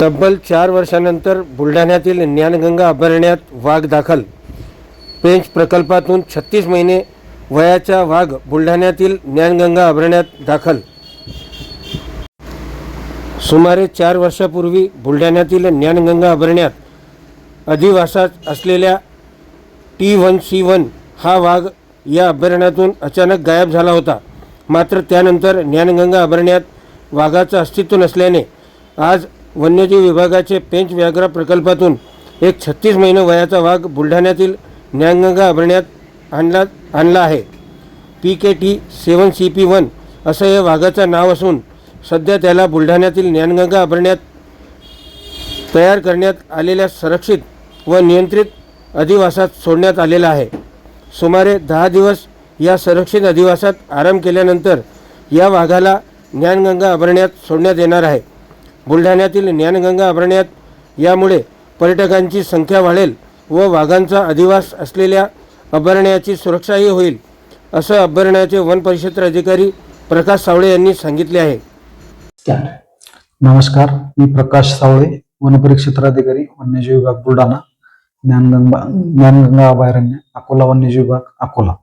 तब्बल चार वर्षानंतर बुलढाण्यातील ज्ञानगंगा अभयारण्यात वाघ दाखल. पेंच प्रकल्पातून छत्तीस महिने वयाचा वाघ बुलढाण्यातील ज्ञानगंगा अभयारण्यात दाखल. सुमारे चार वर्षापूर्वी बुलढाण्यातील ज्ञानगंगा अभयारण्यात अधिवासात असलेल्या टी वन सी वन हा वाघ या अभयारण्यातून अचानक गायब झाला होता. मात्र त्यानंतर ज्ञानगंगा अभयारण्यात वाघाचं अस्तित्व नसल्याने आज वन्यजीव विभागाचे पेंच व्याघ्र प्रकल्पातून एक छत्तीस महिने वयाचा वाघ बुलढाण्यातील ज्ञानगंगा अभरण्यात आणला आणला आहे. P K T seven C P one असं या वाघाचं नाव असून सध्या त्याला बुलढाण्यातील ज्ञानगंगा अभयारण्यात तयार करण्यात आलेल्या संरक्षित व नियंत्रित अधिवासात सोडण्यात आलेला आहे. सुमारे दहा दिवस या संरक्षित अधिवासात आराम केल्यानंतर या वाघाला ज्ञानगंगा अभरण्यात सोडण्यात येणार आहे. बुलढाण्यातील ज्ञानगंगा अभयारण्यात यामुळे पर्यटकांची संख्या वाढेल व वाघांचा अधिवास असलेल्या अभयारण्याची सुरक्षाही होईल असं अभयारण्याचे वन परिक्षेत्र अधिकारी प्रकाश सावळे यांनी सांगितले आहे. नमस्कार मी प्रकाश सावळे वनपरिक्षेत्राधिकारी वन्यजीव विभाग बुलढाणा ज्ञानगंगा ज्ञानगंगा अभयारण्य अकोला वन्यजीव विभाग अकोला.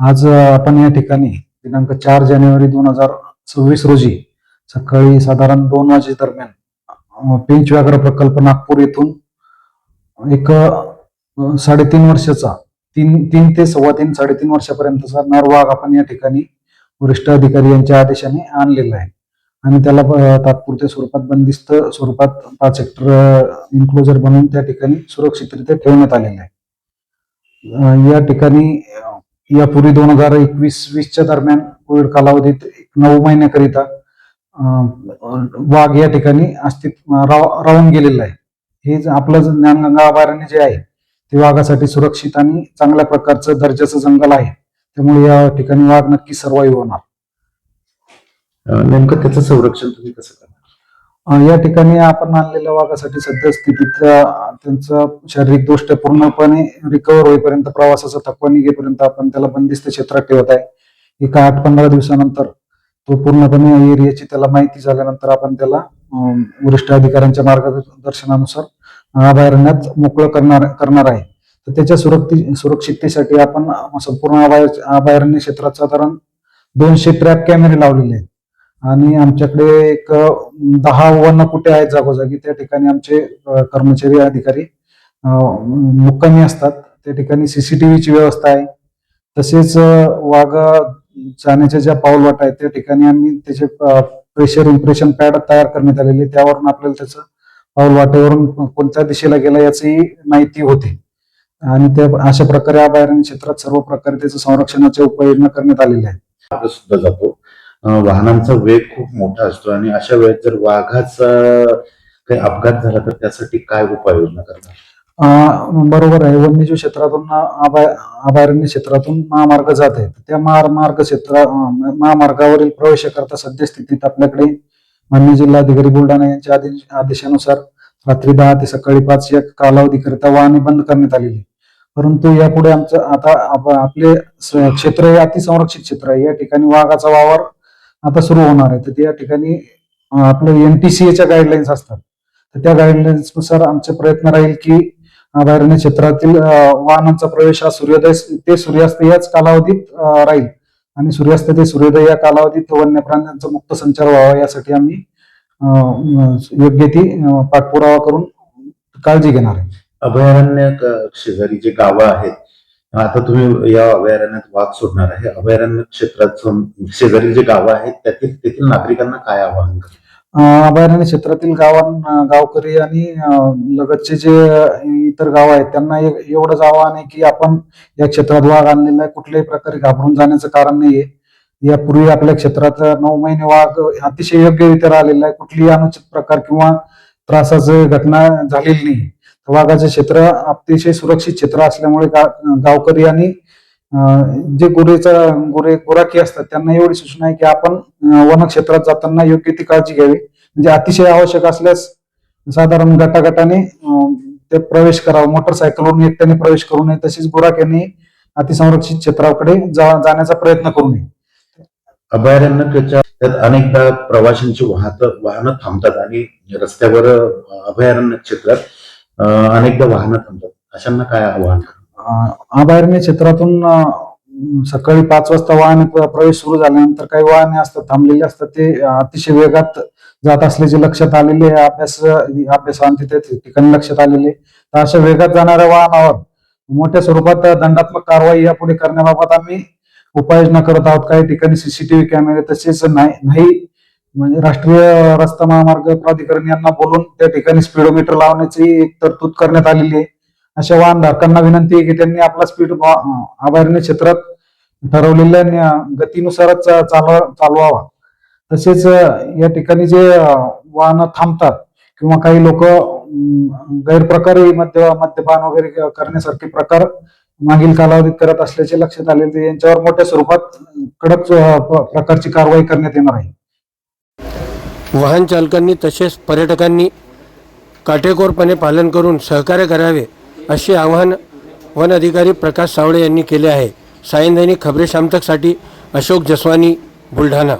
आज आपण या ठिकाणी दिनांक चार जानेवारी दोन हजार सव्वीस रोजी सकाळी साधारण दोन वाजे दरम्यान पेंच व्याघ्र प्रकल्प नागपूर येथून एक साडेतीन वर्षाचा तीन तीन ते सव्वा तीन साडेतीन वर्षापर्यंतचा नरवाघ आपण या ठिकाणी वरिष्ठ अधिकारी यांच्या आदेशाने आणलेला आहे. आणि त्याला तात्पुरत्या स्वरूपात बंदिस्त स्वरूपात पाच हेक्टर इन्क्लोजर बनवून त्या ठिकाणी सुरक्षितरित्या ठेवण्यात आलेले आहे. या ठिकाणी यापूर्वी दोन हजार एकवीस वीसच्या दरम्यान कोविड कालावधीत एक नऊ महिन्याकरिता वाघ या ठिकाणी अस्तित्व राह- राहून गेलेलं आहे. हे आपलं ज्ञानगंगा अभयारण्य जे आहे ते वाघासाठी सुरक्षित आणि चांगल्या प्रकारचं दर्जाचं जंगल आहे. त्यामुळे या ठिकाणी वाघ नक्की सर्वाईव्ह होणार. नेमकं त्याचं संरक्षण तुम्ही कसं करणार? या ठिकाणी आपण आणलेल्या वाघासाठी सध्या स्थितीत त्यांचं शारीरिक दृष्ट्या पूर्णपणे रिकवर होईपर्यंत प्रवासाचा थकवा निघेपर्यंत आपण त्याला बंदिस्त क्षेत्रात ठेवत आहे. एका आठ पंधरा दिवसानंतर तो पूर्णपणे एरियाची त्याला माहिती झाल्यानंतर आपण त्याला वरिष्ठ अधिकाऱ्यांच्या मार्गदर्शनानुसार अभयारण्यात मोकळं करणार करणार आहे. तर त्याच्या सुरक्षि सुरक्षिततेसाठी आपण संपूर्ण अभय अभयारण्य क्षेत्रात साधारण दोनशे ट्रॅप कॅमेरे लावलेले आहेत. आणि आमच्याकडे एक दहा वन कुठे आहेत जागोजागी त्या ठिकाणी आमचे कर्मचारी अधिकारी मुक्कामी असतात. त्या ठिकाणी सीसीटीव्हीची व्यवस्था आहे. तसेच वाघ जाण्याच्या ज्या पाऊलवाट आहेत त्या ठिकाणी आम्ही त्याचे प्रेशर इम्प्रेशन पॅड तयार करण्यात आलेले त्यावरून आपल्याला त्याचं पाऊलवाटेवरून कोणत्या दिशेला गेला याची माहिती होते. आणि त्या अशा प्रकारे अभयारण्य क्षेत्रात सर्व प्रकारे त्याचं संरक्षणाच्या उपाययोजना करण्यात आलेल्या आहेत. सुद्धा जातो. वाहनांचा वेग खूप मोठा असतो आणि अशा वेळेत जर वाघाचा काही अपघात झाला तर त्यासाठी काय उपाययोजना करणार? बरोबर आहे. वन्यजीव क्षेत्रातून अभय अभयारण्य क्षेत्रातून महामार्ग जात आहेत. त्या महामार्ग क्षेत्र अं, महामार्गावरील प्रवेशाकरता सद्यस्थितीत आपल्याकडे मान्य जिल्हाधिकारी बुलढाणा यांच्या आदेशानुसार रात्री दहा ते सकाळी पाच या कालावधीकरिता वाहने बंद करण्यात आलेली आहे. परंतु यापुढे आमचं आता आपले क्षेत्र हे अतिसंरक्षित क्षेत्र आहे. या ठिकाणी वाघाचा वावर आता सुरू होणार आहे. तर त्या ठिकाणी अं, आपलं एनटीसीएच्या गाईडलाईन्स असतात. तर त्या गाईडलाईन्सनुसार आमचे प्रयत्न राहील की अभयारण्य क्षेत्रातील वाहनांचा प्रवेश हा सूर्योदय ते सूर्यास्त याच कालावधीत राहील. आणि सूर्यास्त ते सूर्योदय या कालावधीत वन्य प्राण्यांचा मुक्त संचार व्हावा यासाठी आम्ही योग्य ती पाठपुरावा करून काळजी घेणार आहे. अभयारण्य शेजारी जे गावं आहेत आता तुम्ही या अभयारण्यात वाद सोडणार आहे. अभयारण्य क्षेत्रात शेजारी जे गावं आहेत त्यातील तेथील नागरिकांना काय आवाहन करणार? अभयारण्य क्षेत्रातील गावां गावकरी आणि लगतचे जे इतर गाव आहेत त्यांना ए- एवढंच आव्हान आहे की आपण या क्षेत्रात वाघ आणलेला आहे कुठल्याही प्रकारे घाबरून जाण्याचं कारण नाहीये. यापूर्वी आपल्या क्षेत्रात नऊ महिने वाघ अतिशय योग्यरित्या राहिलेला आहे कुठलीही अनुचित प्रकार किंवा त्रासाची घटना झालेली नाही. तर वाघाचे क्षेत्र अतिशय सुरक्षित क्षेत्र असल्यामुळे गा- गावकरी आणि अं, जे गुरेचा गुरे गुराखी असतात त्यांना एवढी सूचना आहे की आपण अं, वन क्षेत्रात जाताना योग्य ती काळजी घ्यावी. म्हणजे अतिशय आवश्यक असल्यास साधारण गटागटाने ते प्रवेश करावा. मोटरसायकलवरून एकट्याने प्रवेश करू नये. तसेच गुराख्यांनी अतिसंरक्षित क्षेत्राकडे जा- जाण्याचा प्रयत्न करू नये. अभयारण्याच्या त्यात अनेकदा प्रवाशांची वाहत वाहनं थांबतात आणि रस्त्यावर अभयारण्य क्षेत्रात अनेकदा वाहनं थांबतात. अशांना काय आव्हान? अभयारण्य क्षेत्रातून सकाळी पाच वाजता वाहन प्र- प्रवेश सुरू झाल्यानंतर काही वाहने असतात थांबलेले असतात. ते अतिशय वेगात जात असल्याचे लक्षात आलेले अभ्यास अभ्यासांती ठिकाणी लक्षात आलेले तर अशा वेगात जाणाऱ्या वाहनावर मोठ्या स्वरूपात दंडात्मक कारवाई यापुढे करण्याबाबत आम्ही उपाययोजना करत आहोत. काही ठिकाणी सीसीटीव्ही कॅमेरे तसेच नाही नाही. म्हणजे राष्ट्रीय रस्ता महामार्ग प्राधिकरण यांना बोलून त्या ठिकाणी स्पीडोमीटर लावण्याची एक तरतूद करण्यात आलेली आहे. अशा वाहनधारकांना विनंती आहे की त्यांनी आपला स्पीड अभयारण्य क्षेत्रात ठरवलेल्या गतीनुसारच चालवा चालवावा. तसेच या ठिकाणी जे वाहन थांबतात किंवा काही लोक गैरप्रकारे मद्य मद्यपान वगैरे करण्यासारखे प्रकार मागील कालावधीत करत असल्याचे लक्षात आले यांच्यावर मोठ्या स्वरूपात कडक प्रकारची कारवाई करण्यात येणार आहे. वाहन चालकांनी तसेच पर्यटकांनी काटेकोरपणे पालन करून सहकार्य करावे असे आवाहन वन अधिकारी प्रकाश सावळे यांनी केले आहे. सायन खबरे शामतकसाठी अशोक जसवानी बुलढाणा.